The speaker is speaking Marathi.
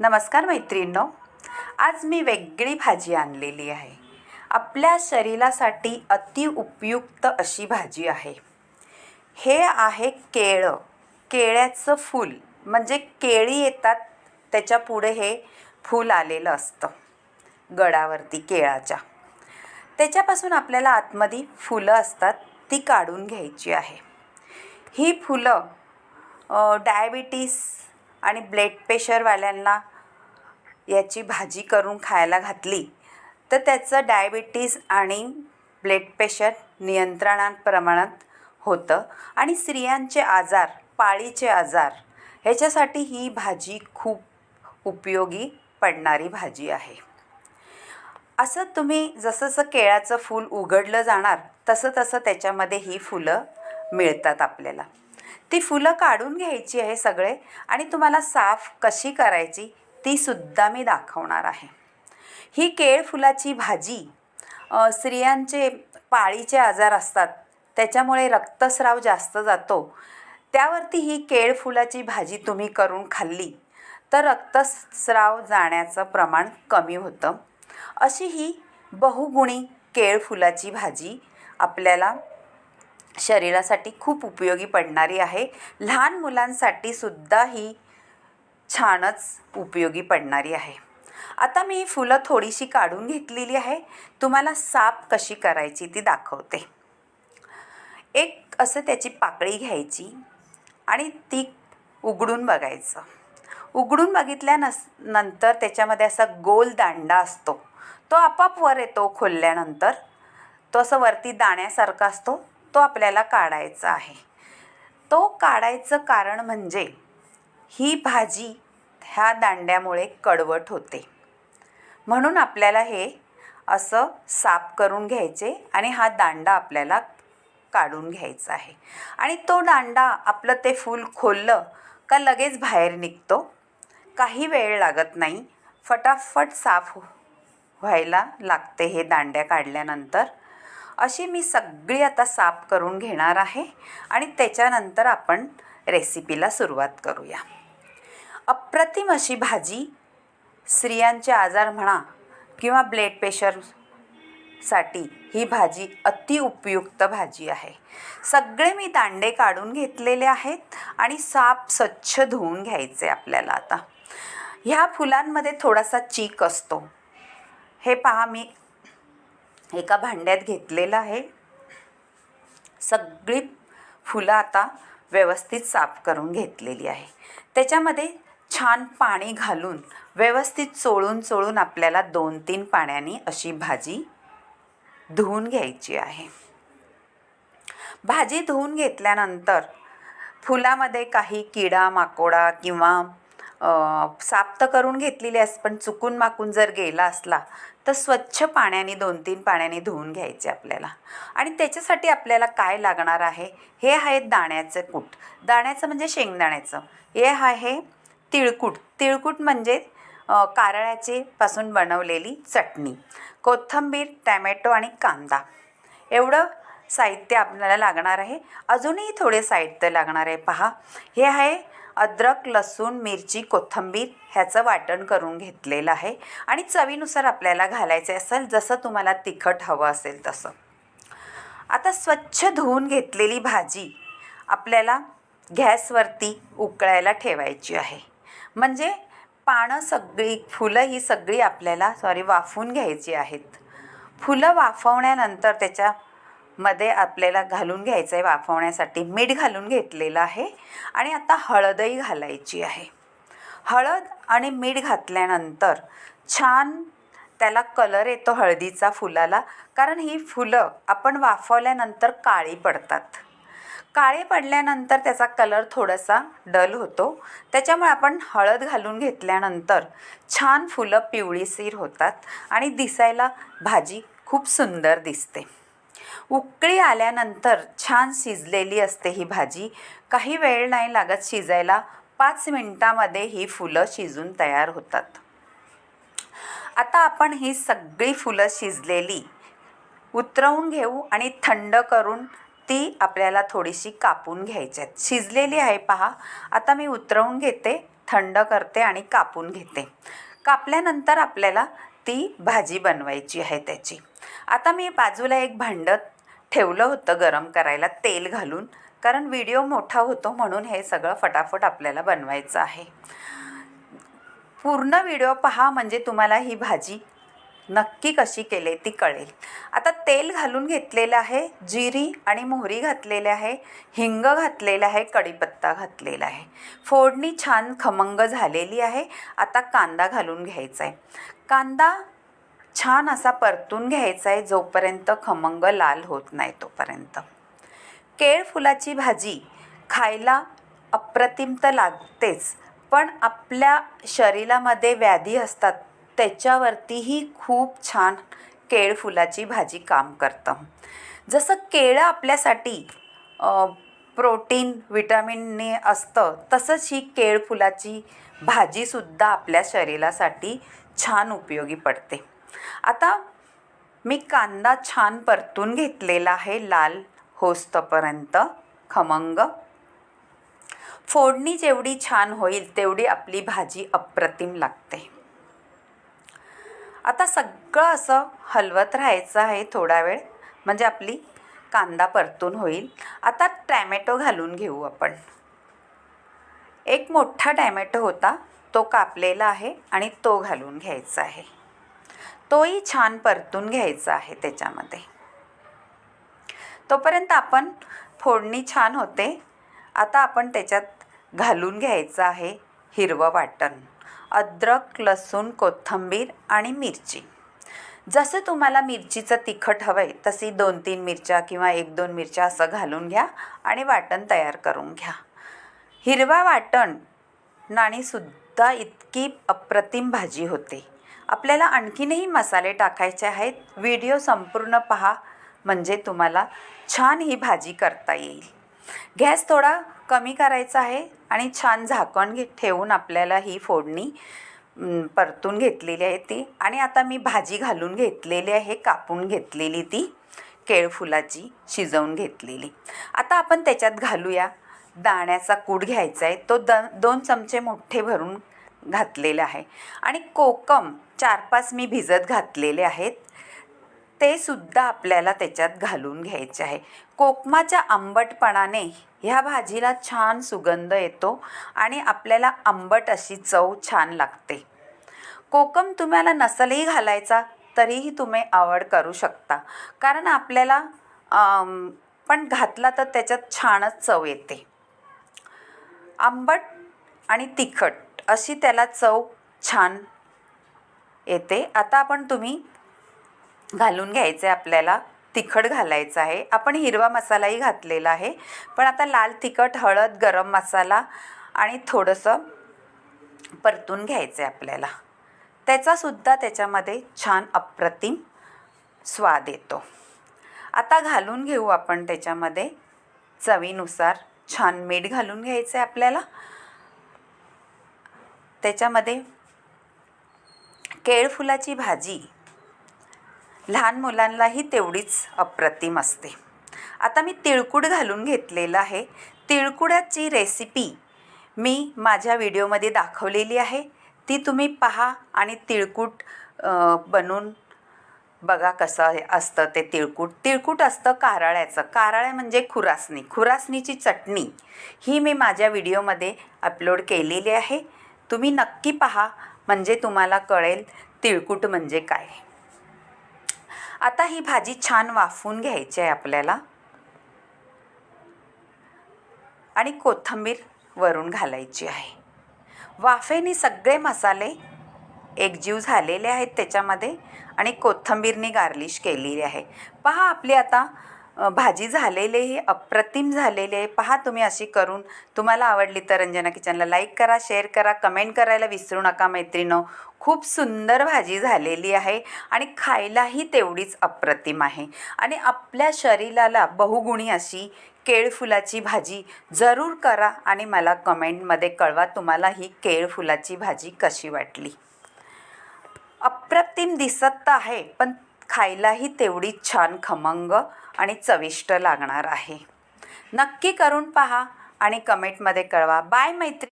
नमस्कार मैत्रिणींनो. आज मी वेगळी भाजी आणलेली आहे. आपल्या शरीरासाठी अतिउपयुक्त अशी भाजी आहे. हे आहे केळं. केळ्याचं फूल म्हणजे केळी येतात त्याच्या पुढे हे फूल आलेलं असतं. गडावरती केळाच्या. त्याच्यापासून आपल्याला आतमध्ये फुलं असतात ती काढून घ्यायची आहे. ही फुलं डायबिटीस आणि ब्लड प्रेशरवाल्यांना याची भाजी करून खायला घातली. तर त्याचं डायबिटीस आणि ब्लड प्रेशर नियंत्रणात प्रमाणात होतं. आणि स्त्रियांचे आजार पाळीचे आजार ह्याच्यासाठी ही भाजी खूप उपयोगी पडणारी भाजी आहे. असं तुम्ही जसं जसं केळाचं फूल उघडलं जाणार तसं तसं त्याच्यामध्ये ही फुलं मिळतात आपल्याला. ती फुलं काढून घ्यायची आहे सगळे आणि तुम्हाला साफ कशी करायची ती सुद्धा मी दाखवणार आहे. ही केळ फुलाची भाजी स्त्रियांचे पाळीचे आजार असतात त्याच्यामुळे रक्तस्राव जास्त जातो. त्यावरती ही केळ फुलाची भाजी तुम्ही करून खाल्ली तर रक्तस्राव जाण्याचं प्रमाण कमी होतं. अशी ही बहुगुणी केळ फुलाची भाजी आपल्याला शरीरासाठी खूप उपयोगी पडणारी आहे. लहान मुलांसाठी सुद्धा ही छानच उपयोगी पडणारी आहे. आता मी फुलं थोडीशी काढून घेतलेली आहे. तुम्हाला साफ कशी करायची ती दाखवते. एक असं त्याची पाकळी घ्यायची आणि ती उघडून बघायचं. उघडून बघितल्यानस नंतर त्याच्यामध्ये असा गोल दांडा असतो. तो आपाप वर येतो खोलल्यानंतर. तो असं वरती दाण्यासारखा असतो. तो आपल्याला काढायचा आहे. तो काढायचं कारण म्हणजे ही भाजी ह्या दांड्यामुळे कडवट होते. म्हणून आपल्याला हे असं साफ करून घ्यायचे आणि हा दांडा आपल्याला काढून घ्यायचा आहे. आणि तो दांडा आपलं ते फूल खोललं का लगेच बाहेर निघतो. काही वेळ लागत नाही. फटाफट साफ व्हायला लागते हे दांड्या काढल्यानंतर. अशी मी सगळी आता साफ करून घेणार आहे आणि त्याच्यानंतर आपण रेसिपीला सुरुवात करूया. अप्रतिम अशी भाजी स्त्रियांचे आजार म्हणा किंवा ब्लड प्रेशरसाठी ही भाजी अतिउपयुक्त भाजी आहे. सगळे मी दांडे काढून घेतलेले आहेत आणि साफ स्वच्छ धुवून घ्यायचे आपल्याला आता. ह्या फुलांमध्ये थोडासा चीक असतो. हे पहा मी एका भांड्यात घेतलेलं आहे. सगळी फुलं आता व्यवस्थित साफ करून घेतलेली आहे. त्याच्यामध्ये छान पाणी घालून व्यवस्थित चोळून चोळून आपल्याला दोन तीन पाण्याने अशी भाजी धुवून घ्यायची आहे. भाजी धुवून घेतल्यानंतर फुलामध्ये काही किडा माकोडा किंवा साप्त साफ तर करून घेतलेली असं पण चुकून माकून जर गेला असला तर स्वच्छ पाण्याने दोन तीन पाण्याने धुवून घ्यायचे आपल्याला. आणि त्याच्यासाठी आपल्याला काय लागणार आहे? हे आहे दाण्याचं कूट. दाण्याचं म्हणजे शेंगदाण्याचं. हे आहे तिळकूट. तिळकूट म्हणजे कारळ्याचे पासून बनवलेली चटणी कोथिंबीर टॅमॅटो आणि कांदा. एवढं साहित्य आपल्याला लागणार आहे. अजूनही थोडे साहित्य लागणार आहे. पहा. हे आहे अद्रक लसूण मिरची कोथिंबीर ह्याचं वाटण करून घेतलेलं आहे. आणि चवीनुसार आपल्याला घालायचं असेल जसं तुम्हाला तिखट हवं असेल तसं. आता स्वच्छ धुवून घेतलेली भाजी आपल्याला गॅसवरती उकळायला ठेवायची आहे. म्हणजे पानं सगळी फुलं ही सगळी आपल्याला सॉरी वाफवून घ्यायची आहेत. फुलं वाफवण्यानंतर त्याच्या मध्ये आपल्याला घालून घ्यायचं आहे वाफवण्यासाठी मीठ घालून घेतलेलं आहे आणि आता हळदही घालायची आहे. हळद आणि मीठ घातल्यानंतर छान त्याला कलर येतो हळदीचा फुलाला कारण ही फुलं आपण वाफवल्यानंतर काळी पडतात. काळे पडल्यानंतर त्याचा कलर थोडासा डल होतो. त्याच्यामुळे आपण हळद घालून घेतल्यानंतर छान फुलं पिवळीसीर होतात आणि दिसायला भाजी खूप सुंदर दिसते. उकळी आल्यानंतर छान शिजलेली असते ही भाजी. काही वेळ नाही लागत शिजायला. पाच मिनटामध्ये ही फुलं शिजून तयार होतात. आता आपण ही सगळी फुलं शिजलेली उतरवून घेऊ आणि थंड करून ती आपल्याला थोडीशी कापून घ्यायची आहेत. शिजलेली आहे पहा. आता मी उतरवून घेते थंड करते आणि कापून घेते. कापल्यानंतर आपल्याला ती भाजी बनवायची आहे त्याची. आता मी बाजूला एक भांडं ठेवलं होतं गरम करायला तेल घालून कारण व्हिडिओ मोठा होतो म्हणून हे सगळं फटाफट आपल्याला बनवायचं आहे. पूर्ण व्हिडिओ पहा म्हणजे तुम्हाला ही भाजी नक्की कशी केली ती कळेल. आता तेल घालून घेतलेलं आहे जिरी आणि मोहरी घातलेले आहे हिंग घातलेलं आहे कढीपत्ता घातलेला आहे. फोडणी छान खमंग झालेली आहे आता कांदा घालून घ्यायचा आहे. कांदा छान असा परतून घ्यायचा आहे जोपर्यंत खमंग लाल होत नाही तोपर्यंत. केळफुलाची भाजी खायला अप्रतिम तर लागतेच पण आपल्या शरीरामध्ये व्याधी असतात त्याच्यावरतीही खूप छान केळफुलाची भाजी काम करतं. जसं केळं आपल्यासाठी प्रोटीन विटॅमिनने असतं तसंच ही केळफुलाची भाजीसुद्धा आपल्या शरीरासाठी छान उपयोगी पडते. आता मी कांदा छान परतून घेतलेला आहे लाल होस्तपर्यंत खमंग. फोडणी जेवढी छान होईल तेवढी आपली भाजी अप्रतिम लागते. आता सगळं असं हलवत राहायचं आहे थोडा वेळ म्हणजे आपली कांदा परतून होईल. आता टॅमॅटो घालून घेऊ आपण. एक मोठा टॅमॅटो होता तो कापलेला आहे आणि तो घालून घ्यायचा आहे. तोही छान परतून घ्यायचा आहे त्याच्यामध्ये. तोपर्यंत आपण फोडणी छान होते. आता आपण त्याच्यात घालून घ्यायचं आहे हिरवं वाटण अद्रक लसूण कोथिंबीर आणि मिरची. जसं तुम्हाला मिरचीचं तिखट हवं आहे तशी दोन तीन मिरच्या किंवा एक दोन मिरच्या असं घालून घ्या आणि वाटण तयार करून घ्या. हिरवा वाटण नाणीसुद्धा इतकी अप्रतिम भाजी होते. आपल्याला आणखीनही मसाले टाकायचे आहेत. व्हिडिओ संपूर्ण पहा. म्हणजे तुम्हाला छान ही भाजी करता येईल. गॅस थोडा कमी करायचा आहे आणि छान झाकण घे ठेवून आपल्याला ही फोडणी परतून घेतलेली आहे ती. आणि आता मी भाजी घालून घेतलेली आहे कापून घेतलेली ती. केळफुलाची शिजवून घेतलेली. आता आपण त्याच्यात घालूया. दाण्याचा कूट घ्यायचा आहे. तो द दोन चमचे मोठे भरून घातलेला आहे. आणि कोकम चार पाच मी भिजत घातलेले आहेत. ते सुद्धा आपल्याला त्याच्यात घालून घ्यायचे आहे. कोकमाच्या आंबटपणाने ह्या भाजीला छान सुगंध येतो आणि आपल्याला आंबट अशी चव छान लागते. कोकम तुम्हाला नसलही घालायचा तरीही तुम्ही आवड करू शकता. कारण आपल्याला पण घातला तर त्याच्यात छानच चव येते. आंबट आणि तिखट अशी त्याला चव छान येते. आता आपण तुम्ही घालून घ्यायचं आहे आपल्याला. तिखट घालायचं आहे. आपण हिरवा मसालाही घातलेला आहे. पण आता लाल तिखट हळद गरम मसाला आणि थोडंसं परतून घ्यायचं आहे आपल्याला. त्याचासुद्धा त्याच्यामध्ये छान अप्रतिम स्वाद येतो. आता घालून घेऊ आपण त्याच्यामध्ये. चवीनुसार छान मीठ घालून घ्यायचं आहे आपल्याला. त्याच्यामध्ये केळफुलाची भाजी. लहान मुलांनाही तेवढीच अप्रतिम असते. आता मी तिळकुट घालून घेतलेलं आहे. तिळकुडाची रेसिपी मी माझ्या व्हिडिओमध्ये दाखवलेली आहे. ती तुम्ही पहा आणि तिळकुट बनून बनवून बघा कसं असतं ते तिळकूट. तिळकूट असतं कारळ्याचं. कारळ्या म्हणजे खुरासणी. खुरासणीची चटणी ही मी माझ्या व्हिडिओमध्ये अपलोड केलेली आहे. तुम्ही नक्की पहा म्हणजे तुम्हाला कळेल तिळकुट म्हणजे काय. आता ही भाजी छान वाफवून घ्यायची आहे आपल्याला. आणि कोथिंबीर वरून घालायची आहे. वाफेने सगळे मसाले एकजीव झालेले आहेत त्याच्यामध्ये आणि कोथिंबीरने गार्लिश केलेली आहे. पहा आपली आता भाजी झालेली ही अप्रतिम झालेली आहे. पहा तुम्ही अशी करून. तुम्हाला आवडली तर रंजना किचनला लाईक करा शेअर करा कमेंट करायला विसरू नका मैत्रिणो. खूप सुंदर भाजी झालेली आहे आणि खायलाही तेवढीच अप्रतिम आहे. आणि आपल्या शरीराला बहुगुणी अशी केळफुलाची भाजी जरूर करा आणि मला कमेंटमध्ये कळवा तुम्हाला ही केळफुलाची भाजी कशी वाटली. अप्रतिम दिसत तर आहे पण खायलाही तेवढीच छान खमंग. आणि चविष्ट लागणार आहे. नक्की करून पहा आणि कमेंटमध्ये कळवा. बाय मैत्री